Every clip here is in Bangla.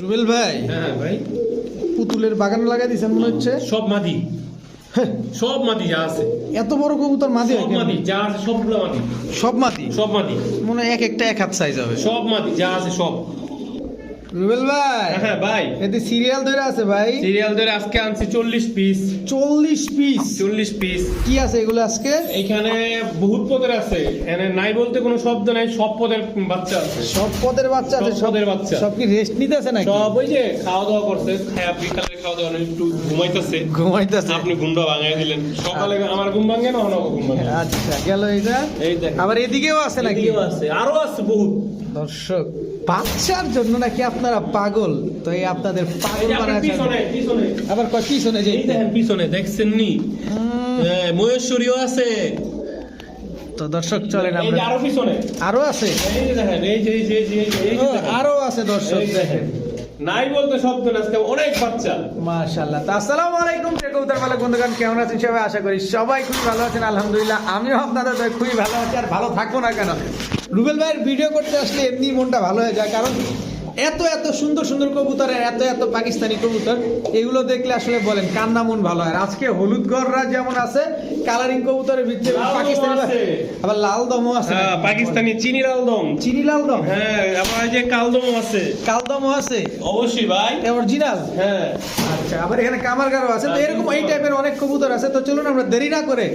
রুবেল ভাই হ্যাঁ ভাই। পুতুলের বাগান লাগাই দিয়েছেন মনে হচ্ছে? সব মাদি হ্যাঁ, সব মাদি যা আছে। এত বড় কবুতর মাঝে সব মাদি যা আছে সবগুলো মাদি সব মাটি? সব মাদি মনে হয় এক একটা এক হাত সাইজ হবে। সব মাদি যা আছে সব। রুবেল ভাই। হ্যাঁ ভাই। এতে সিরিয়াল ধরে আছে ভাই। সিরিয়াল ধরে আজকে আনছি চল্লিশ পিস চল্লিশ পিস চল্লিশ পিস কি আছে এগুলো আজকে? এখানে বহুত পদের আছে। এখানে নাই বলতে কোনো শব্দ নাই সব পদের বাচ্চা আছে। সব পদের বাচ্চা আছে সব পদের বাচ্চা। সব কি রেস্ট নিতেছে নাকি? সব ওই যে খাওয়া দাওয়া করছে খায়া বিকালে খাওয়া দাওয়া একটু ঘুমাইতেছে। ঘুমাইতেছে। আপনি ঘুমটা ভাঙাই দিলেন। সকালে আমার ঘুম ভাঙে না অন্য ঘুম ভাঙে? আচ্ছা গেল এটা এই দেখেন। আবার এদিকেও আছে নাকি? এদিকেও আছে আরও আছে বহুত। দর্শক বাচ্চার জন্য নাকি আপনারা পাগল? তো এই আপনাদের পাগল বানায় পিছনে পিছনে। আবার কয় পিছনে যে পিছনে দেখছেন নি হ্যাঁ, মহেশ্বরীও আছে। তো দর্শক চলেন আমরা আরও পিছনে। আরও আছে? এই যে দেখেন এই যে এই যে এই যে এই যে, এই যে ও, দেখেন। আরও আছে দর্শক দেখেন। নাই অনেক আসসালামু আলাইকুম সবাই? আশা করি সবাই ভালো আলহামদুলিল্লাহ। আমিও তো খুবই ভালো আছি, আর ভালো থাকব না কেন? রুবেল ভাইয়ের ভিডিও করতে আসলে এমনি মনটা ভালো হয়ে যায়, কারণ এত এত সুন্দর সুন্দর কবুতর এত এত পাকিস্তানি কবুতর এগুলো দেখলে আসলে বলেন কান্না মন ভালো হয়। আজকে হলুদ গররা যেমন আছে কালারিং কবুতরের ভিতরে পাকিস্তানি আছে। আবার লাল দমও আছে। হ্যাঁ পাকিস্তানি চিনি লালদম চিনি লাল দম? হ্যাঁ আবার যে কালদমও আছে। কাল দমও আছে? অবশ্যই ভাই। অরিজিনাল হ্যাঁ। আচ্ছা আবার এখানে কামারগারও আছে। তো এরকম এই টাইপের অনেক কবুতর আছে। তো চলুন আমরা দেরি না করে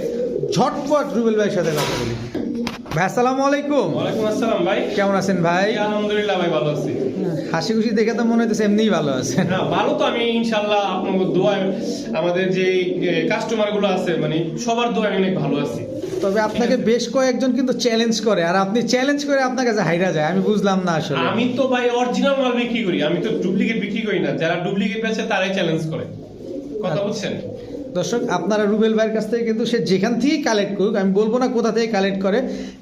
ঝটপট রুবেল ভাইয়ের সাথে কথা বলি। ভাই আসসালামু আলাইকুম। ওয়ালাইকুম আসসালাম ভাই। কেমন আছেন ভাই? আলহামদুলিল্লাহ ভাই ভালো আছি। হাসি খুশি দেখে তো মনে হচ্ছে এমনিই ভালো হ্যাঁ ভালো তো আমি ইনশাল্লাহ আপনার দোয়ায় আমাদের যে কাস্টমারগুলো আছে মানে সবার দোয়ায় আমি অনেক ভালো আছি। তবে আপনাকে বেশ কয়েকজন কিন্তু চ্যালেঞ্জ করে আর আপনি চ্যালেঞ্জ করে আপনার কাছে হাইরা যায় আমি বুঝলাম না আসলে। আমি তো ভাই অরিজিনাল মাল বিক্রি করি আমি তো ডুপ্লিকেট বিক্রি করি না যারা ডুপ্লিকেট বেচে তারাই চ্যালেঞ্জ করে। কথা আচ্ছা। বুঝছেন? দর্শক, আপনারা রুবেল ভাইয়ের কাছ থেকে কিন্তু সে যেখান থেকেই কালেক্ট করুক, আমি বলব না কোথা থেকে কালেক্ট করে,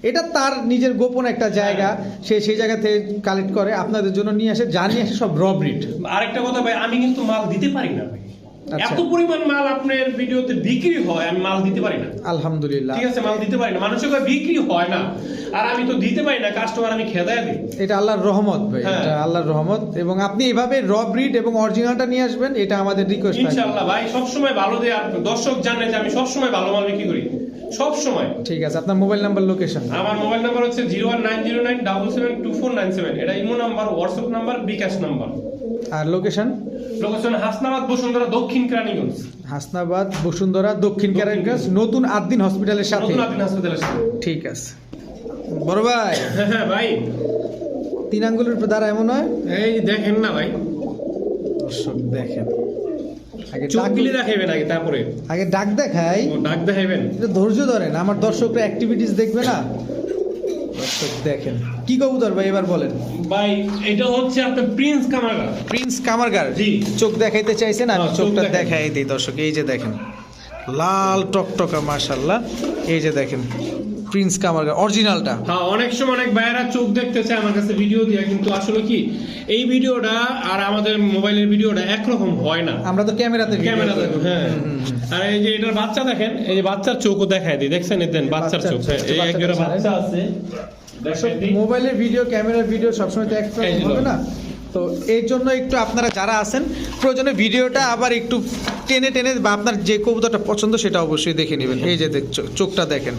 এটা তার নিজের গোপন একটা জায়গা, সে সেই জায়গা থেকে কালেক্ট করে, আপনাদের জন্য নিয়ে আসে, যা নিয়ে আসে সব রব ব্রিড আরেকটা কথা ভাই, আমি কিন্তু মাল দিতে পারি না ভাই। এত পরিমাণ মাল আপনার ভিডিওতে বিক্রি হয় আমি মাল দিতে পারি না। আলহামদুলিল্লাহ। ঠিক আছে মাল দিতে পারি না। মানুষের কাছে বিক্রি হয় না। আর আমি তো দিতে পারি না কাস্টমার আমি খেদায় দিই। এটা আল্লাহর রহমত ভাই হ্যাঁ। এটা আল্লাহর রহমত। এবং আপনি এভাবে র ব্রিড এবং অরিজিনালটা নিয়ে আসবেন এটা আমাদের রিকোয়েস্ট ইনশাআল্লাহ ভাই সবসময় ভালো দেয়। আর দর্শক জানে যে আমি সবসময় ভালো মাল বিক্রি করি। সব সময় ঠিক আছে আপনার মোবাইল নাম্বার লোকেশন আমার মোবাইল নাম্বার হচ্ছে zero one nine zero nine double seven two four nine seven এটা imo number WhatsApp number bKash number আর লোকেশন লোকেশন হাসনাবাদ বসুন্ধরা দক্ষিণ কেরানীগঞ্জ। হাসনাবাদ বসুন্ধরা দক্ষিণ ক্যারানগাস নতুন আদ্দিন হসপিটালের সাথে। নতুন ঠিক আছে। বড় ভাই। হ্যাঁ হ্যাঁ ভাই। তিন আঙ্গুলের দ্বারা এমন হয়? এই দেখেন না ভাই। দর্শক দেখেন। আগে চোখ গিলে আগে তারপরে। আগে ডাক দেখাই। ডাক দেখাইবেন। এটা ধৈর্য ধরেন। আমার দর্শকরা অ্যাক্টিভিটিস দেখবে না? দর্শক দেখেন। কি কবুতর ভাই এবার বলেন। ভাই এটা হচ্ছে আপনার প্রিন্স কামারগার প্রিন্স কামারগার জি। চোখ দেখাইতে চাইছেন আমি হ্যাঁ, চোখটা দেখাই। দেখাই দিই দর্শক এই যে দেখেন। লাল টকটকা মাশাল্লাহ এই যে দেখেন প্রিন্স কামারগার অরিজিনালটা হ্যাঁ অনেক সময় অনেক ভাইয়েরা চোখ দেখতে চায় আমার কাছে ভিডিও দিয়া কিন্তু আসলে কি এই ভিডিওটা আর আমাদের মোবাইলের ভিডিওটা একরকম হয় না। আমরা তো ক্যামেরাতে video ক্যামেরা করি। হ্যাঁ। আর এই যে এটার বাচ্চা দেখেন এই যে বাচ্চার চোখও দেখায় দিই দেখছেন? এতেন বাচ্চার বাচ্চার চোখ এই একটা বাচ্চা। আছে মোবাইলের ভিডিও ক্যামেরার ভিডিও সবসময় তো একটা হবে না? তো এই জন্য একটু আপনারা যারা আছেন প্রয়োজনে ভিডিওটা আবার একটু টেনে টেনে বা আপনার যে কবুতরটা পছন্দ সেটা অবশ্যই দেখে নেবেন। এই যে দেখ- চোখটা দেখেন।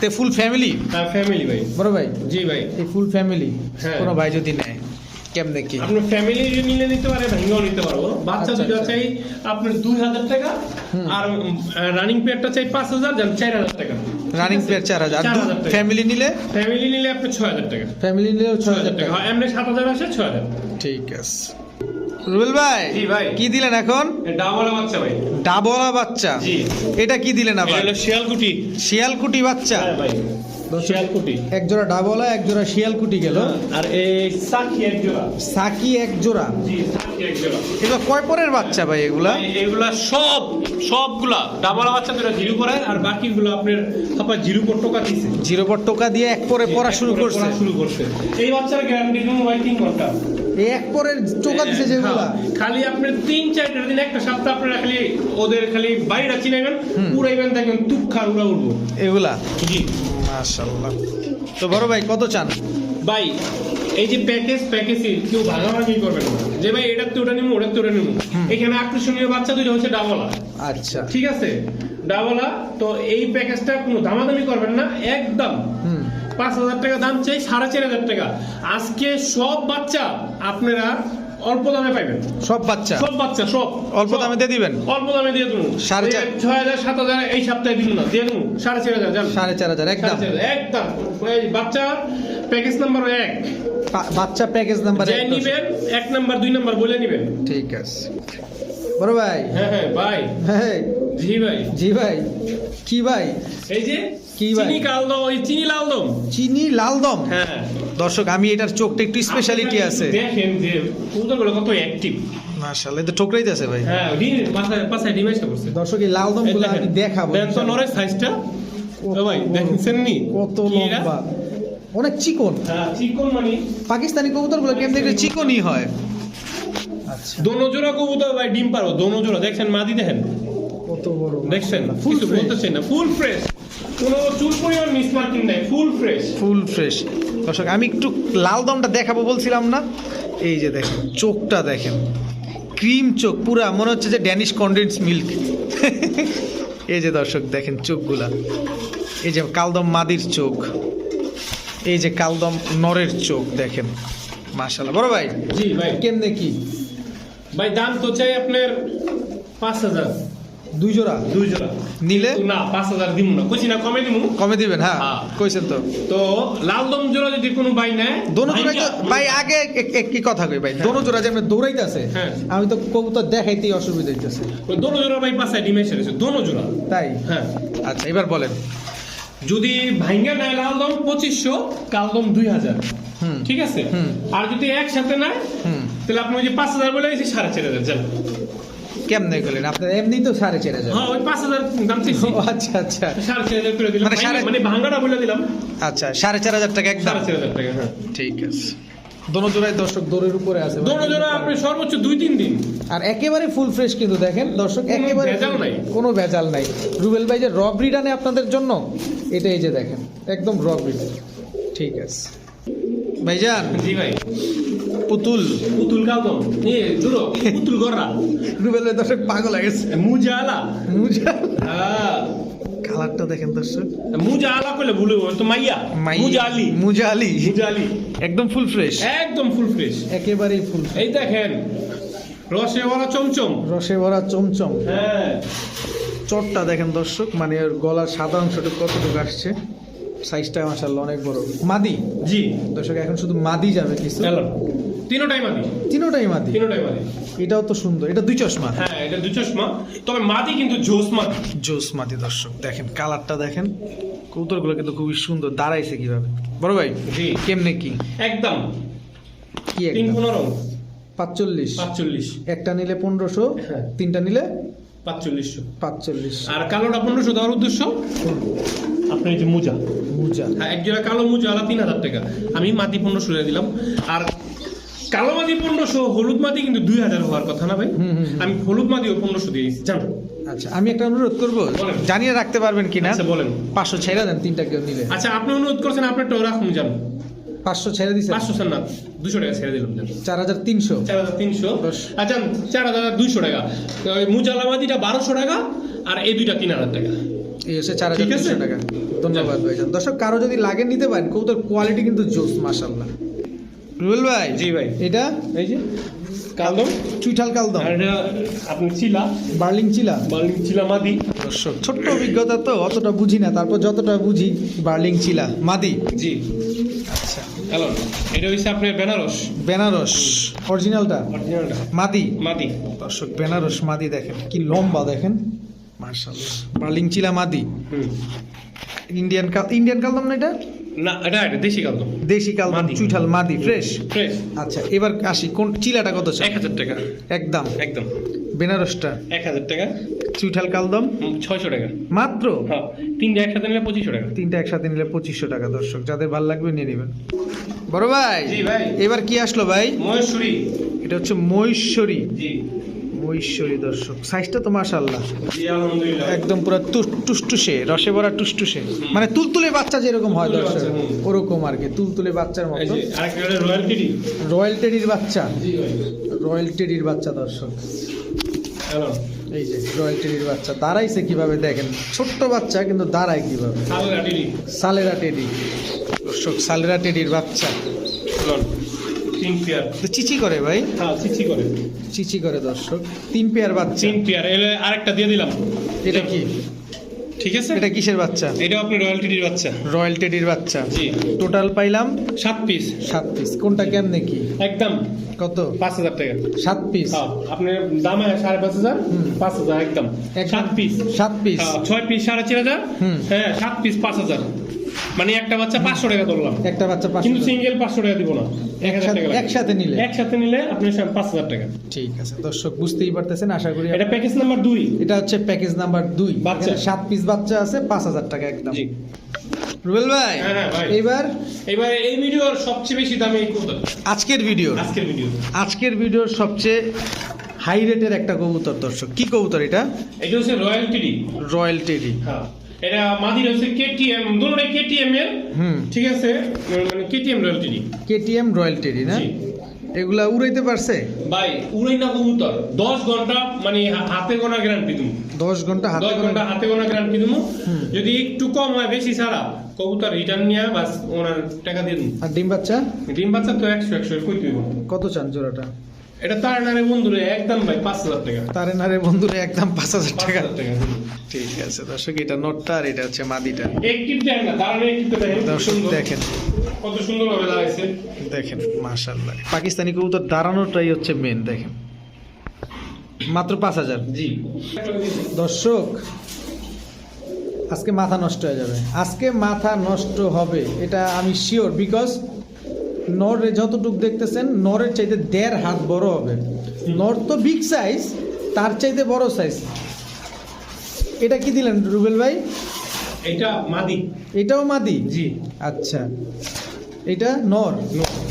তে ফুল ফ্যামিলি হ্যাঁ ফ্যামিলি ভাই। বড় ভাই? জি ভাই। এই ফুল ফ্যামিলি। কোনো ভাই যদি নেয় কেমনে কি? আপনার ফ্যামিলি নিলে নিতে পারে ভেঙেও নিতে পারব। বাচ্চা আচ্ছা, দুটো আচ্ছা। চাই আপনার দুই হাজার টাকা আর রানিং পেয়ারটা চাই পাঁচ হাজার যান চার হাজার টাকা। রানিং প্লেয়ার চার হাজার। ফ্যামিলি নিলে? ফ্যামিলি নিলে আপনি ছয় হাজার টাকা। ফ্যামিলি নিলেও ছয় হাজার টাকা। এমনি সাত হাজার আসে ছয় হাজার। ঠিক আছে। রুবেল ভাই জি ভাই। কি দিলেন এখন? ডাবল বাচ্চা ভাই। ডাবলা বাচ্চা। জি। এটা কি দিলেন আবার? শিয়ালকুটি। শিয়ালকুটি বাচ্চা। হ্যাঁ ভাই শিয়ালকুটি। এক জোড়া ডাবলা এক জোড়া শিয়ালকুটি গেল। আর এই সাকি এক জোড়া। সাকি এক জোড়া। জি সাকি এক জোড়া। এগুলো কয় পরের বাচ্চা ভাই এগুলা? এগুলা সব সবগুলা। ডাবল বাচ্চা দুটো জিরো আর বাকিগুলো আপনার আপনার জিরো পর টোকা জিরো পর টোকা দিয়ে এক পরে পড়া শুরু করছে। শুরু করছে। এই বাচ্চার গ্যারান্টি দিন ভাই ঘণ্টা এই এক পরের টোকা দিছে যেগুলা। হ্যাঁ, খালি আপনার তিন চারটা দিন একটা সপ্তাহ আপনারা খালি ওদের খালি বাইরে চিনাইবেন উড়াইবেন দেখবেন তুক্ষার উড়া উড়বো। এগুলা? জি। মাশাআল্লাহ। তো বড় ভাই কত চান? ভাই এই যে প্যাকেজ প্যাকেজে কেউ ভাগাভাগি করবেন না। যে ভাই এটার তো ওটা নিবো ওটার তো ওটা নিবো এখানে আকর্ষণীয় বাচ্চা দুটো হচ্ছে ডাবলা। আচ্ছা। ঠিক আছে? ডাবলা তো এই প্যাকেজটা কোনো দামাদামি করবেন না একদম। পাঁচ হাজার টাকা দাম চাই সাড়ে চার হাজার টাকা। আজকে সব বাচ্চা আপনারা অল্প দামে পাইবেন। সব বাচ্চা? সব বাচ্চা সব। অল্প দামে দিয়ে দিবেন? অল্প দামে দিয়ে দেবো। সাড়ে চার। ছয় হাজার সাত হাজার এই সপ্তাহে দিন না দিয়ে দেবো। সাড়ে চার হাজার সাড়ে চার হাজার একদম। একদম। বাচ্চা প্যাকেজ নাম্বার এক। বাচ্চা প্যাকেজ নাম্বার যে নিবেন এক নাম্বার দুই নাম্বার বলে নিবেন। ঠিক আছে। বড় ভাই। হ্যাঁ হ্যাঁ ভাই। হ্যাঁ। জি ভাই। জি ভাই। কি ভাই? এই যে কি ভাই? চিনি কালদম ওই চিনি লালদম চিনি লাল দম? হ্যাঁ। দর্শক আমি এটার চোখটা একটু স্পেশালিটি আছে। দেখেন যে কবুতরগুলো কত অ্যাক্টিভ মাশাআল্লাহ এটা ঠোকরাইতে আছে ভাই। হ্যাঁ করছে দর্শক এই লালগুলো দেখেন। আমি দেখাবো দেন তো নরের সাইজটা ও ভাই দেখছেন নি কত লম্বা। অনেক চিকন। হ্যাঁ চিকন মানে? পাকিস্তানি কবুতরগুলো কেমন দেখলে চিকনই হয়? আচ্ছা। দোনো জোড়া কবুতর ভাই ডিম পারো দোনো জোড়া দেখছেন মাদি দেখেন? কত বড় দেখছেন? ফুল বলতেছেন না? ফুল ফ্রেশ কোনো চুল পরিমাণ মিস নাই ফুল ফ্রেশ ফুল ফ্রেশ দর্শক আমি একটু লাল দমটা দেখাবো বলছিলাম না। এই যে দেখেন চোখটা দেখেন। ক্রিম চোখ পুরা মনে হচ্ছে যে ড্যানিশ কন্ডেন্স মিল্ক এই যে দর্শক দেখেন চোখগুলা। এই যে কালদম মাদির চোখ। এই যে কালদম নরের চোখ দেখেন। মাশাল্লাহ বড় ভাই জি ভাই। কেমনে কি? ভাই দাম তো চাই আপনার পাঁচ হাজার। দুই জোড়া? দুই জোড়া। নিলে? না পাঁচ হাজার দিব না। কইছি না কমে দিব কমে দিবেন হ্যাঁ হ্যাঁ। কইছেন তো। তো লাল দম জোড়া যদি কোনো ভাই নেয় দোনো জোড়া ভাই আগে কি কথা কই ভাই। দোনো জোড়া যেমন দৌড়াইতেছে হ্যাঁ। আমি তো কবুতর দেখাইতেই অসুবিধা হইতেছে। দোনো জোড়া ভাই পাশায় ডিম এসে রয়েছে দোনো জোড়া। তাই? হ্যাঁ। আচ্ছা এবার বলেন। যদি ভাইঙ্গা নেয় লাল দম পঁচিশশো কাল দম দুই হাজার। হুম। ঠিক আছে। আর যদি একসাথে নেয় হুম। তাহলে আপনি ওই যে পাঁচ হাজার বলে সাড়ে চার হাজার যান। কেমনে গেলেন আপনার এমনি তো সাড়ে চার হাজার হ্যাঁ ওই পাঁচ হাজার দাম চাইছি আচ্ছা আচ্ছা। সাড়ে চার হাজার করে দিলাম। মানে সাড়ে- মানে ভাঙ্গাটা বলে দিলাম। আচ্ছা সাড়ে চার হাজার টাকা একদম। সাড়ে চার হাজার টাকা হ্যাঁ। ঠিক আছে। দোনো জোড়ায় দর্শক দৌড়ের উপরে আছে। দোনো জোড়া আপনি সর্বোচ্চ দুই তিন দিন। আর একেবারে ফুল ফ্রেশ কিন্তু দেখেন দর্শক একেবারে ভেজাল নাই। কোনো ভেজাল নাই। রুবেল ভাই যে র ব্রিড আনে আপনাদের জন্য এটা এই যে দেখেন একদম র ব্রিড ঠিক আছে। ভাইজান জি ভাই। পুতুল। পুতুল কালদম এ জুড়ো পুতুল গররা। রুবেল ভাই দর্শক পাগল হয়ে গেছে। মুজা আলা মুজা হ্যাঁ। কালারটা দেখেন দর্শক। মুজা আলা করলে ভুলে তো মাইয়া। মাই- মুজা আলি মুজা আলি মুজা আলি একদম ফুল ফ্রেশ। একদম ফুল ফ্রেশ। একেবারেই ফুল এই দেখেন রসে ওরা চমচম। রসে ভরা চমচম। হ্যাঁ। চটটা দেখেন দর্শক মানে গলার সাদা অংশটা কতটুকু আসছে? সাইজটা মাসাল্লাহ অনেক বড়। মাদি? জি। দর্শক এখন শুধু মাদি যাবে কিছু। তিনোটাই মাদি। তিনোটাই মাদি? তিনোটাই মাদি। এটাও তো সুন্দর। এটা দুই চশমা? হ্যাঁ এটা দু চশমা। তবে মাদি কিন্তু জোস মাদি। জোস মাদি দর্শক দেখেন কালারটা দেখেন। কৌতরগুলো কিন্তু খুবই সুন্দর দাঁড়াইছে কীভাবে। বড় ভাই জি। কেমনে কি? একদম। কি একদম? পনেরো। পাঁচচল্লিশ। পাঁচচল্লিশ। একটা নিলে পনেরোশো হ্যাঁ। তিনটা নিলে পাঁচচল্লিশশো। পাঁচচল্লিশ আর কালোটা পনেরোশো দেওয়ার উদ্দেশ্য? আপনার যে মোজা। মুজা। হ্যাঁ এক জোড়া কালো মুজা আলা তিন হাজার টাকা। আমি মাটি পনেরোশো দিলাম। আর কালো মাটি পনেরোশো হলুদ মাটি কিন্তু দুই হাজার হওয়ার কথা না ভাই। আমি হলুদ মাটিও পনেরোশো দিয়ে দিচ্ছি জানো আচ্ছা আমি একটা অনুরোধ করব। জানিয়ে রাখতে পারবেন কিনা? আচ্ছা বলেন। পাঁচশো ছেড়ে দেন তিনটা কেউ নিলে। আচ্ছা আপনি অনুরোধ করছেন আপনার টো রাখুন জান পাঁচশো ছেড়ে দিছে? পাঁচশো চার না দুশো টাকা ছেড়ে দিলাম চার হাজার তিনশো। চার হাজার তিনশো। আচ্ছা চার হাজার দুইশো টাকা। তো ওই মুজালামাদিটা বারোশো টাকা আর এই দুইটা তিন হাজার টাকা। এই হচ্ছে চার হাজার তিনশো টাকা। ধন্যবাদ ভাইজান। দর্শক কারও যদি লাগে নিতে পারেন কৌতর কোয়ালিটি কিন্তু জোস মাসাল্লাহ রুবেল ভাই? জি ভাই। এটা? এই যে কালদম। চুইঠাল কালদম। আর এটা আপনি চিলা। বার্লিং চিলা। বার্লিং চিলা মাদি। দর্শক ছোট্ট অভিজ্ঞতা তো অতটা বুঝি না। তারপর যতটা বুঝি বার্লিং চিলা মাদি। জি। হ্যালো এটা আপনার বেনারস? বেনারস অরিজিনালটা? অরিজিনালটা। মাদি? মাদি। দর্শক বেনারস মাদি দেখেন কি লম্বা দেখেন। মার্শাল্লাহ মাদি। ইন্ডিয়ান কাল ইন্ডিয়ান কালদম না এটা? না এটা এটা দেশি কালদম। দেশি কালদম মাদি। চুইঠাল মাদি ফ্রেশ। ফ্রেশ। আচ্ছা এবার আসি কোন চিলাটা কত চাই? এক হাজার টাকা। একদম। একদম। বেনারসটা এক হাজার টাকা। চুইঠাল কালদম। ছয়শো টাকা। মাত্র? হ্যাঁ তিনটে একসাথে নিলে পঁচিশশো টাকা। তিনটা একসাথে নিলে পঁচিশশো টাকা দর্শক। যাদের ভালো লাগবে নিয়ে নেবেন। বড় ভাই জি ভাই। এবার কি আসলো ভাই? মহেশ্বরী। এটা হচ্ছে মহেশ্বরী। জি। ঐশ্বরী দর্শক। সাইজটা তো মাশাল্লাহ জি আলহামদুলিল্লাহ। একদম পুরো টুস- টুসটুসে রসে ভরা টুসটুসে। মানে তুলতুলে বাচ্চা যেরকম হয় দর্শক। ওরকম আর কি তুলতুলে বাচ্চার মতো। রয়্যাল টিডি। রয়্যাল টেডির বাচ্চা। রয়্যাল টেডির বাচ্চা দর্শক। এই যে রয়্যাল টেডির বাচ্চা দাঁড়াইছে কীভাবে দেখেন? ছোট্ট বাচ্চা কিন্তু দাঁড়ায় কীভাবে? সালরা টিডি সালেরা টেডি দর্শক সালেরা টেডির বাচ্চা। তিন পেয়ার তো চিচি করে ভাই? হ্যাঁ চিচি করে। চিচি করে দর্শক। তিন পেয়ার বাচ্চা। তিন পেয়ার আরেকটা দিয়ে দিলাম। এটা কি? ঠিক আছে? এটা কিসের বাচ্চা? এটা আপনি রয়্যাল টেডির বাচ্চা। রয়্যাল টেডির বাচ্চা। জি। টোটাল পাইলাম? সাত পিস সাত পিস কোনটা কেমনে কি? একদম। কত? পাঁচ হাজার টাকা। সাত পিস হ্যাঁ আপনার দাম সাড়ে পাঁচ হাজার। পাঁচ হাজার একদম। সাত পিস সাত পিস হ্যাঁ, ছয় পিস সাড়ে চার হাজার। হুম। হ্যাঁ সাত পিস পাঁচ হাজার। মানে একটা বাচ্চা পাঁচশো টাকা ধরলাম। একটা বাচ্চা পাঁচশো কিন্তু সিঙ্গেল পাঁচশো টাকা দিব না। একসাথে- নিলে। একসাথে নিলে আপনি পাঁচ হাজার টাকা। ঠিক আছে দর্শক বুঝতেই পারতেছেন আশা করি এটা প্যাকেজ নাম্বার দুই। এটা হচ্ছে প্যাকেজ নাম্বার দুই। বাচ্চা। সাত পিস বাচ্চা আছে পাঁচ হাজার টাকা একদম। রুবেল ভাই হ্যাঁ, হ্যাঁ, এইবার? এবার এই ভিডিওর সবচেয়ে বেশি দামে আজকের ভিডিও। আজকের ভিডিও। আজকের ভিডিওর সবচেয়ে হাই রেটের একটা কবুতর দর্শক। কি কবুতর এটা? এটা হচ্ছে রয়্যাল টিডি রয়্যাল টেডি হ্যাঁ। এটা মাদির হচ্ছে কেটিএম দুটোটাই কেটিএম এর ঠিক আছে? মানে KTM royal teddy KTM royal teddy না? এগুলা উড়াইতে পারছে? ভাই উড়াই না কবুতর। দশ ঘণ্টা মানে হাতে গোনা গ্যারান্টি তুমি দশ ঘণ্টা হাতে দশ করে ঘণ্টা হাতে গোনা গ্যারান্টি হুম। যদি একটু কম হয় বেশি ছাড়া কবুতর রিটার্ন নিয়ে বাস ওনার টাকা দিয়ে দিন আর ডিম বাচ্চা? ডিম বাচ্চা তো একশো একশো কই তুই কত চান জোড়াটা? এটা তার নারে বন্ধুরে একদম ভাই পাঁচ হাজার টাকা। তারে নারে বন্ধুরা একদম পাঁচ হাজার টাকা। ঠিক আছে দর্শক এটা নোটটা আর এটা হচ্ছে মাদিটা। একটিভ দেখ না একটিভ দেখেন দর্শক দেখেন। কত সুন্দর ভাবে দাঁড়াইছে। দেখেন মাশাল্লাহ পাকিস্তানি কবুতর দাঁড়ানোটাই হচ্ছে মেন দেখেন। মাত্র পাঁচ হাজার। জি। দর্শক আজকে মাথা নষ্ট হয়ে যাবে। আজকে মাথা নষ্ট হবে এটা আমি শিওর বিকজ নরে যতটুক দেখতেছেন নরের চাইতে দেড় হাত বড় হবে। নর তো বিগ সাইজ তার চাইতে বড় সাইজ এটা কি দিলেন রুবেল ভাই? এটা মাদি। এটাও মাদি? জি। আচ্ছা। এটা নর?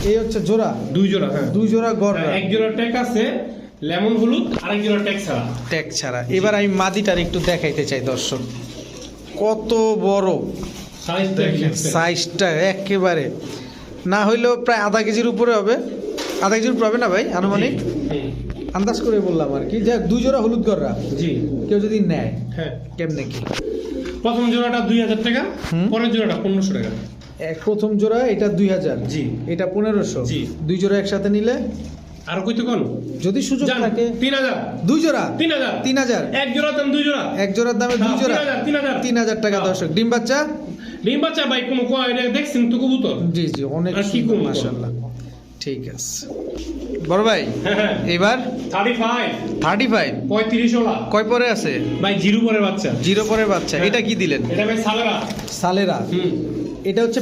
এই হচ্ছে জোড়া? দুই জোড়া হ্যাঁ। দুই জোড়া গড়। এক জোড়া ট্যাগ আছে লেমন হলুদ আরেক জোড়া ট্যাগ ছাড়া। ট্যাগ ছাড়া। এবার আমি মাদিটার একটু দেখাইতে চাই দর্শক। কত বড়? সাইজটা একেবারে না হইলেও প্রায় আধা কেজির উপরে হবে। আধা কেজির উপরে হবে না ভাই? আনুমানিক? আন্দাজ করে বললাম আর কি। যে দুই জোড়া হলুদ গররা জি। কেউ যদি নেয় হ্যাঁ। কেমনে কি? প্রথম জোড়াটা দুই হাজার টাকা। পরের জোড়াটা পনেরোশো টাকা। এক প্রথম জোড়া এটা দুই হাজার। জি। এটা পনেরোশো। জি। দুই জোড়া একসাথে নিলে? আর কইতে কোন? যদি সুযোগ থাকে। তিন হাজার। দুই জোড়া? তিন হাজার। তিন হাজার। এক জোড়া দাম দুই জোড়া। এক জোড়ার দামে দুই হ্যাঁ, জোড়া। তিন হাজার, তিন হাজার। তিন হাজার টাকা হ্যাঁ। দর্শক। ডিম বাচ্চা? ডিম বাচ্চা ভাই কোনো দেখছেন তো কবুতর? জি জি অনেক কি? মাশাল্লাহ ঠিক আছে। বড় ভাই হ্যাঁ এবার? থার্টি ফাইভ থার্টি ফাইভ পঁয়ত্রিশ ওলা কয় পরে আছে? ভাই জিরো পরের বাচ্চা। জিরো পরের বাচ্চা হ্যাঁ। এটা কি দিলেন? এটা ভাই সালেরা। সালেরা। হুম। এটা হচ্ছে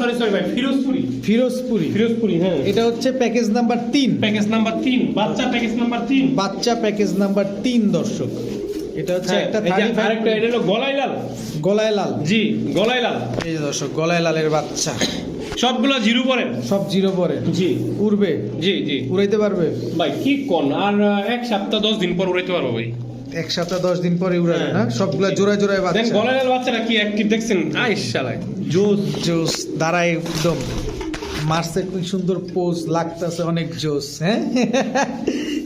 সরি সরি ভাই ফিরোজপুরি। ফিরোজপুরি। ফিরোজপুরি হ্যাঁ। এটা হচ্ছে প্যাকেজ নাম্বার তিন। প্যাকেজ নাম্বার তিন বাচ্চা প্যাকেজ নাম্বার তিন। বাচ্চা প্যাকেজ নাম্বার তিন দর্শক। এটা হচ্ছে হ্যাঁ, একটা আরেকটা এটা হলো গলাই লাল। গলায় লাল। জি গলাই লাল। এই যে দর্শক গলায় লালের বাচ্চা। সবগুলো জিরো পরে। সব জিরো পরে। জি। উড়বে? জি জি। উড়াইতে পারবে? ভাই কি কোন? আর এক সপ্তাহ দশ দিন পর উড়াইতে পারব ভাই। এক সপ্তাহ দশ দিন পরে উড়াবে হ্যাঁ। না? সবগুলা জোড়ায় জোড়ায় দেন বাচ্চা। গলাই লাল বাচ্চাটা কি অ্যাক্টিভ দেখছেন? আইস শালায় জোস জোস দাঁড়ায় একদম। মার্সে খুব সুন্দর পোজ লাগতেছে অনেক জোস হ্যাঁ?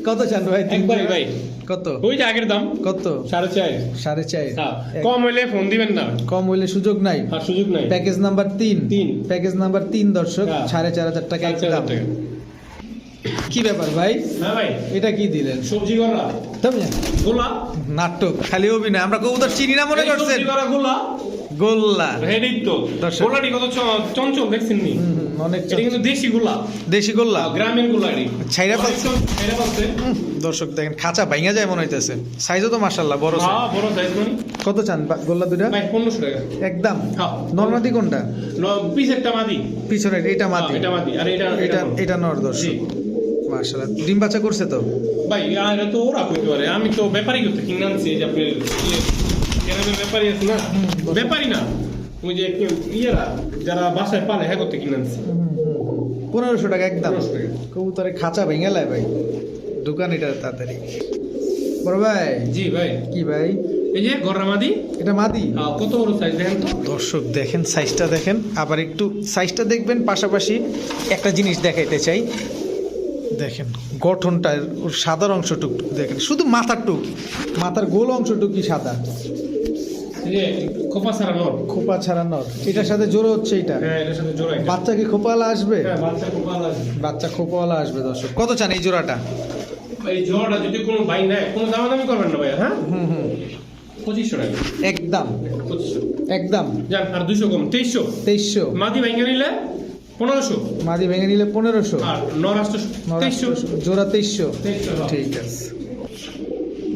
কত চান ভাই? তিন একবারই ভাই। কত? ওই যে আগের দাম? কত? সাড়ে চার। সাড়ে চার। হ্যাঁ, কম হইলে ফোন দিবেন না। কম হইলে সুযোগ নাই। আর সুযোগ নাই। প্যাকেজ নাম্বার তিন। তিন। প্যাকেজ নাম্বার তিন দর্শক। হ্যাঁ। সাড়ে চার হাজার টাকা এক টাকা। কি ব্যাপার ভাই? হ্যাঁ ভাই। এটা কি দিলেন? সবজি তবে গোলা। নাটক খালি অভিনয়। আমরা কবুতর চিনি না মনে করছেন? গোলা। গোল্লা। তো। দর্শক। কত চঞ্চল দেখছেন নি হুম, হুম, অনেক এটা কিন্তু দেশি গোলা দেশি গোল্লা? গ্রামের গোলা ছাইরা পাচ্ছে? ছাইরা পাচ্ছে। দর্শক দেখেন খাঁচা যায় মনে হইতেছে। সাইজও তো মাশাল্লাহ বড় হ্যাঁ, বড় সাইজ কত চান গোল্লা ভাই পনেরোশো টাকা। একদম। হ্যাঁ। নর্মাদি কোনটা? পিস একটা মাদি। পিছনে এটা মাদি। হ্যাঁ, এটা মাদি। আর এটা এটা এটা নর দর্শক। মাশাল্লাহ ডিম বাচ্চা করছে তো? ভাই আর তো ওরা কইতে পারে। আমি তো ব্যাপারই করতে যে গ্রামের ব্যাপারই আছে না? হুম, ব্যাপারই না। ওই যে ইয়েরা যারা বাসায় পালে হ্যাঁ করতে কিনে আনছি। পনেরোশো টাকা একদম। 1500 টাকা। কবুতরে খাঁচা ভেঙে লাই ভাই। দোকান এটা তাড়াতাড়ি। বড় ভাই। জি ভাই। কি ভাই? এই যে গররামাদি এটা মাদি। কত বড় সাইজ দেখেন তো। দর্শক দেখেন সাইজটা দেখেন। আবার একটু সাইজটা দেখবেন পাশাপাশি একটা জিনিস দেখাইতে চাই। দেখেন গঠনটা ওর সাদার অংশটুকু দেখেন। শুধু মাথার টুক মাথার গোল অংশটুকুই সাদা। খোপা নর। খোপা ছাড়া নর। এটার সাথে জোরে হচ্ছে এটা হ্যাঁ এটার সাথে জোড়া বাচ্চা কি খোপাওয়ালা আসবে? হ্যাঁ বাচ্চা বাচ্চা খোপাওয়ালা আসবে দর্শক। কত চান এই জোড়াটা? এই জোড়াটা যদি কোনো ভাই নেয় কোনো দামাদামি করবেন না ভাই হ্যাঁ? হুম হুম। পঁচিশশো টাকা। একদম। পঁচিশশো। একদম। যান আর দুশো কম তেইশশো। তেইশশো। মাদি ভাইঙ্গা নিলে পনেরোশো। মাদি ভেঙে নিলে পনেরোশো। আর নরাষ্ট্র তেইশশো। জোড়া তেইশশো। তেইশশো ঠিক আছে।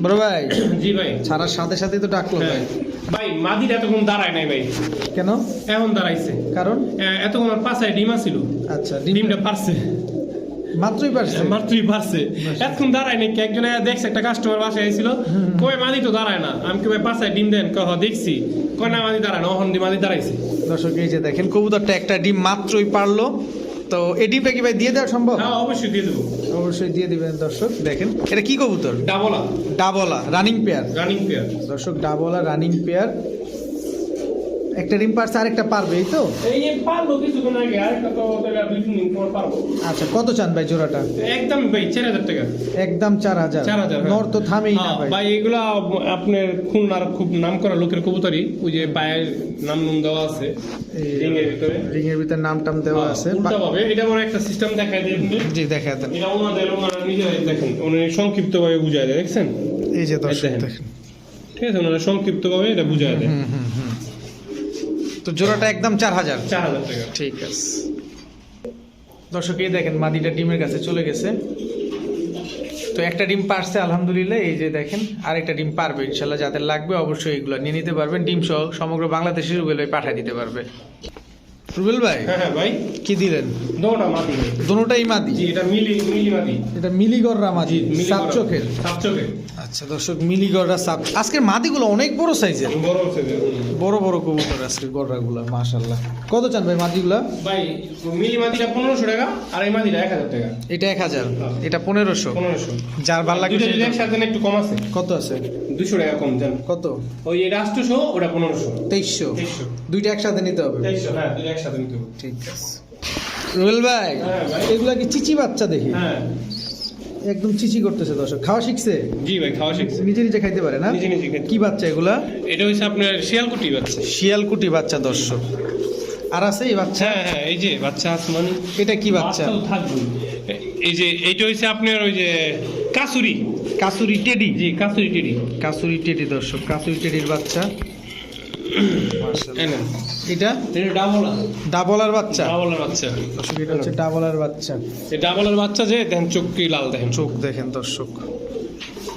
বড় ভাই জি ভাই। ছাড়ার সাথে সাথে তো ডাকলো হ্যাঁ। ভাই। মাদির এতক্ষণ দাঁড়ায় নাই ভাই। কেন? এখন দাঁড়াইছে। কারণ? এতক্ষণ আর পাশায় ডিমা ছিল আচ্ছা ডিম ডিমটা পারছে। মাত্রই পারছে? মাত্রই পারছে। এতক্ষণ দাঁড়ায় নাকি একজন দেখছে একটা কাস্টমার বাসায় আইছিল। কই মাদি তো দাঁড়ায় না। আমি কি ভাই পাশায় ডিম দেন। কহ দেখছি। কয় না মাদি দাঁড়ায় না। অহন দি মাদি দাঁড়াইছে। দর্শক এই যে দেখেন কবুতরটা একটা ডিম মাত্রই পারল। তো এই ডিমটা কি ভাই দিয়ে দেওয়া সম্ভব? হ্যাঁ অবশ্যই দিয়ে দেবো। অবশ্যই দিয়ে দিবেন দর্শক। দেখেন এটা কি কবুতর? ডাবলা। ডাবলা রানিং পেয়ার রানিং পেয়ার দর্শক ডাবলা রানিং পেয়ার একটা ডিম পারছে আরেকটা পারবে এই তো? এই কিছুক্ষণ আগে আরেকটা তো আর দুই তিন দিন পর পারব। আচ্ছা কত চান ভাই জোড়াটা? একদম ভাই চার হাজার টাকা। একদম চার হাজার? চার হাজার হ্যাঁ। নর তো থামেই না হ্যাঁ, ভাই। ভাই এগুলা আপনার খুলনার খুব নাম করা লোকের কবুতরই। ওই যে পায়ের নাম নুম দেওয়া আছে রিং এর ভিতরে। রিং এর ভিতরে নাম টাম দেওয়া আছে। উল্টা এটা বড় একটা সিস্টেম দেখায় আপনি। জি দেখা দেন। এটা ওনাদের ওনারা নিজেরাই দেখেন উনি সংক্ষিপ্ত ভাবে বুঝায় দেয় দেখছেন? এই যে দর্শক দেখেন। ঠিক আছে ওনারা সংক্ষিপ্ত ভাবে এটা বুঝায় দেয়। হুম হুম হুম। তো জোড়াটা একদম চার হাজার। চার হাজার টাকা। ঠিক আছে। দর্শক এই দেখেন মাদিটা ডিমের কাছে চলে গেছে। তো একটা ডিম পারছে আলহামদুলিল্লাহ। এই যে দেখেন আরেকটা ডিম পারবে ইনশাল্লাহ। যাদের লাগবে অবশ্যই এগুলো নিয়ে নিতে পারবেন। ডিম সহ সমগ্র বাংলাদেশের রুবেল পাঠিয়ে দিতে পারবে। রুবেল ভাই? হ্যাঁ হ্যাঁ ভাই। কি দিলেন? দোটা মাটি। দোনোটাই মাদি জি এটা মিলি মিলি এটা মিলিগড়রা মাদি সাপ চোখের সাপ চোখের আচ্ছা দর্শক মিলিগড়রা সাপ আজকের মাদিগুলো অনেক বড় সাইজের। বড় হুম। বড় বড় কবুতর আজকে গড়রাগুলো মাশাল্লাহ কত চান ভাই মাদিগুলা ভাই মিলি মাটিটা পনেরোশো টাকা আর এই মাটিটা এক হাজার টাকা। এটা এক হাজার? এটা পনেরোশো? পনেরোশো। যার ভালো লাগে যদি একসাথে একটু কম আছে। কত আছে? দুশো টাকা কম জান। কত? ওই এটা আটশোশো ওটা পনেরোশো। তেইশশো। তেইশশো। দুইটা একসাথে নিতে হবে। তেইশশো হ্যাঁ দুইটা একসাথে নিতে হবে। ঠিক আছে। রুবেল ভাই হ্যাঁ এগুলা কি চিচি বাচ্চা দেখি? হ্যাঁ। একদম চিচি করতেছে দর্শক। খাওয়া শিখছে? জি ভাই খাওয়া শিখছে। নিজে নিজে খাইতে পারে না? নিজে নিজে খেতে। কি বাচ্চা এগুলা? এটা হচ্ছে আপনার শিয়ালকুটি বাচ্চা। শিয়ালকুটি বাচ্চা দর্শক। আর আছে এই বাচ্চা? হ্যাঁ হ্যাঁ এই যে বাচ্চা আসমানি এটা কি বাচ্চা? বাচ্চাও থাকবে। এই যে এইটা হচ্ছে আপনার ওই যে কাসুরি। কাসুরি টেডি। জি কাসুরি টেডি। কাসুরি টেডি দর্শক কাসুরি টেডির বাচ্চা। এটা? এটা ডাবলা ডাবলার বাচ্চা। ডাবলার বাচ্চা। দর্শক এটা হচ্ছে ডাবলার বাচ্চা। এই ডাবলার বাচ্চা যে দেখেন চোখ কি লাল দেখেন। চোখ দেখেন দর্শক।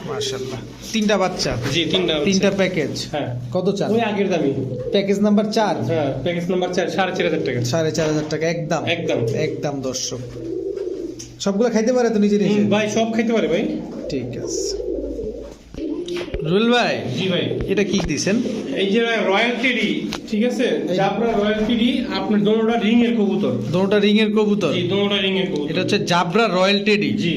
মাশাআল্লাহ। তিনটা বাচ্চা? জি তিনটা তিনটা প্যাকেজ হ্যাঁ। কত ওই আগের দামি। প্যাকেজ নাম্বার হ্যাঁ প্যাকেজ নাম্বার চার সাড়ে চার হাজার টাকা। সাড়ে চার হাজার টাকা একদম। একদম। একদম দর্শক। সবগুলো খাইতে পারে তো নিজে নিজে? ভাই সব খাইতে পারে ভাই। ঠিক আছে। রুল ভাই? জি ভাই। এটা কি দিছেন? এই যে রয়্যাল ডি ঠিক আছে? জাবরা রয়্যাল ডি আপনার দোনোটা রিং এর কবুতর। দোনোটা রিং এর কবুতর? জি দোনোটা রিং এর কবুতর। এটা হচ্ছে জাবরা রয়্যাল ডি জি।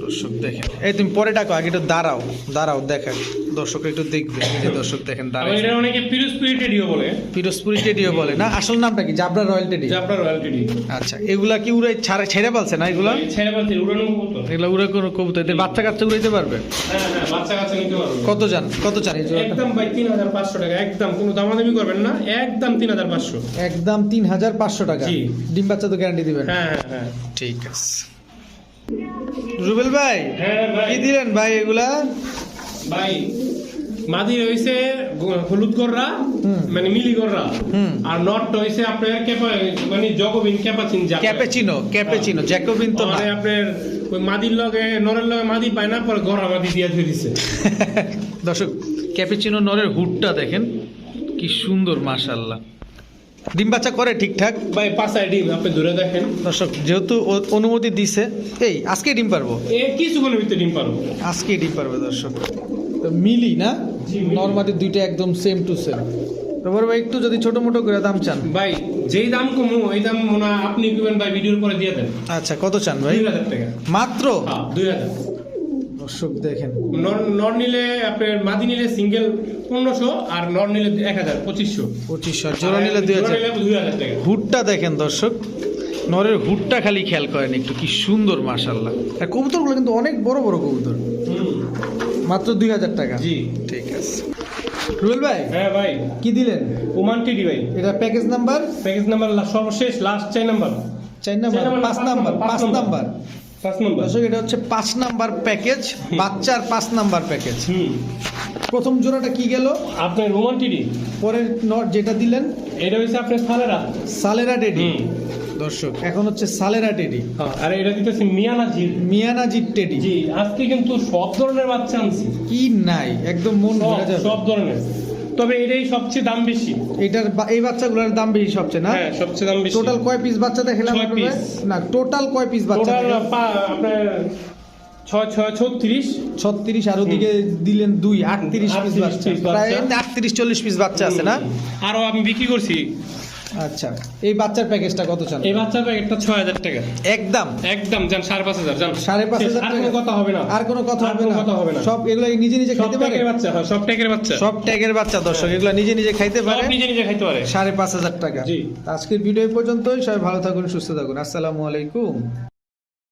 দর্শক দেখেন। এই তুমি পরে ডাকো আগে একটু দাঁড়াও দাঁড়াও দেখেন দর্শক একটু দেখবে যে দর্শক দেখেন এটা অনেকে পিরোজপুরি টেডিও বলে। পিরোজপুরি টেডিও বলে। না আসল নামটা কি? জাবরা রয়্যাল টেডি? জাবরা royal teddy. আচ্ছা এগুলা কি উড়াই ছাড়া ছেড়ে পালছে না এগুলা? ছেড়ে পাচ্ছে উড়ানো কবুতর। এগুলা উড়ে কোনো কবুতর? এদের বাচ্চা কাচ্চা উড়াইতে পারবে? হ্যাঁ হ্যাঁ বাচ্চা কাচ্চা নিতে পারবে। কত জান? কত চান একদম ভাই তিন হাজার পাঁচশো টাকা একদম কোনো দামাদামি করবেন না একদম তিন হাজার পাঁচশো। একদম তিন হাজার পাঁচশো টাকা। জি। ডিম বাচ্চা তো গ্যারান্টি দিবেন। হ্যাঁ হ্যাঁ হ্যাঁ। ঠিক আছে। রুবেল ভাই হ্যাঁ ভাই। কি দিলেন ভাই এগুলা? ভাই মাদি হইছে হলুদ গররা মানে মিলি গররা। আর নট হইছে আপনার ক্যাপা মানে জগবিন ক্যাপাচিন ক্যাপাচিনো ক্যাপাচিনো জ্যাকোবিন তো মানে আপনার ওই মাদির লগে নরের লগে মাদি পায় না পরে গররা মাদি দিয়ে ধুই দিছে। দর্শক ক্যাপাচিনো নরের হুডটা দেখেন কি সুন্দর মাশাল্লাহ ডিম বাচ্চা করে ঠিকঠাক? ভাই পাঁচায় ডিম আপনি ধরে দেখেন। দর্শক যেহেতু অনুমতি দিছে এই আজকে ডিম পারব? এ কিছুক্ষণের ভিতরে ডিম পারব। আজকে ডিম পারবে দর্শক। তো মিলি না। নর্মালি দুইটা একদম সেম টু সেম রবর ভাই একটু যদি ছোট মোটো করে দাম চান। ভাই যেই দাম কমু এই দাম মনে আপনি কিবেন ভাই ভিডিওর পরে দিয়ে দেন। আচ্ছা কত চান ভাই? দুই হাজার টাকা। মাত্র? হ্যাঁ দুই হাজার। দর্শক দেখেন। নর নিলে আপনার মাদি নিলে সিঙ্গেল পনেরোশো আর নর নিলে এক হাজার পঁচিশশো। পঁচিশশো জোড়া নিলে দুই হাজার। দুই হাজার টাকা। হুডটা দেখেন দর্শক। নরের হুডটা খালি খেয়াল করেন একটু কি সুন্দর মাশাল্লাহ আর কবুতরগুলো কিন্তু অনেক বড় বড় কবুতর। মাত্র দুই হাজার টাকা। জি। ঠিক আছে। রুবেল ভাই হ্যাঁ ভাই। কি দিলেন? ওমান টিডি ভাই। এটা প্যাকেজ নাম্বার? প্যাকেজ নাম্বার সর্বশেষ লাস্ট চার নাম্বার। চার নাম্বার পাঁচ নাম্বার পাঁচ নম্বর। দর্শক এটা হচ্ছে পাঁচ নাম্বার প্যাকেজ বাচ্চার পাঁচ নাম্বার প্যাকেজ। হুম। প্রথম জোড়াটা কি গেল? আপনার রোমান টিডি পরের নট যেটা দিলেন? এটা হচ্ছে আপনার সালেরা। সালেরা টেডি। দর্শক এখন হচ্ছে সালেরা টেডি। হ্যাঁ, আর এটা দিতেছে মিয়ানা ঝিল মিয়ানাজির টেডি। জি আজকে কিন্তু সব ধরনের বাচ্চা আনছি। কি নাই একদম মন ভরে যাবে। সব ধরনের। তবে এটাই সবচেয়ে দাম বেশি। এটার এই বাচ্চাগুলোর দাম বেশি সবচেয়ে না? হ্যাঁ সবচেয়ে দাম বেশি। টোটাল কয় পিস বাচ্চা দেখালাম? না টোটাল কয় পিস বাচ্চা টোটাল আপনার ছয় ছয় ছত্রিশ। ছত্রিশ আর ওদিকে দিলেন দুই আটত্রিশ পিস বাচ্চা। প্রায় বাচ্চা। আটত্রিশ চল্লিশ পিস বাচ্চা আছে না? আরও আমি বিক্রি করছি। আচ্ছা এই বাচ্চার প্যাকেজটা কত চান? এই বাচ্চার প্যাকেজটা ছয় হাজার টাকা। একদম? একদম যান সাড়ে পাঁচ হাজার যান। সাড়ে পাঁচ হাজার আর টাকা? কোনো কথা হবে না। আর কোনো কথা হবে না। কথা হবে না। সব এগুলো নিজে নিজে খেতে পারে? বাচ্চা হ্যাঁ, সব ট্যাগের বাচ্চা। সব ট্যাগের বাচ্চা দর্শক এগুলো নিজে নিজে খাইতে পারে? নিজে নিজে খাইতে পারে। সাড়ে পাঁচ হাজার টাকা। জি। আজকের ভিডিও পর্যন্তই। সবাই ভালো থাকুন সুস্থ থাকুন। আসসালামু আলাইকুম।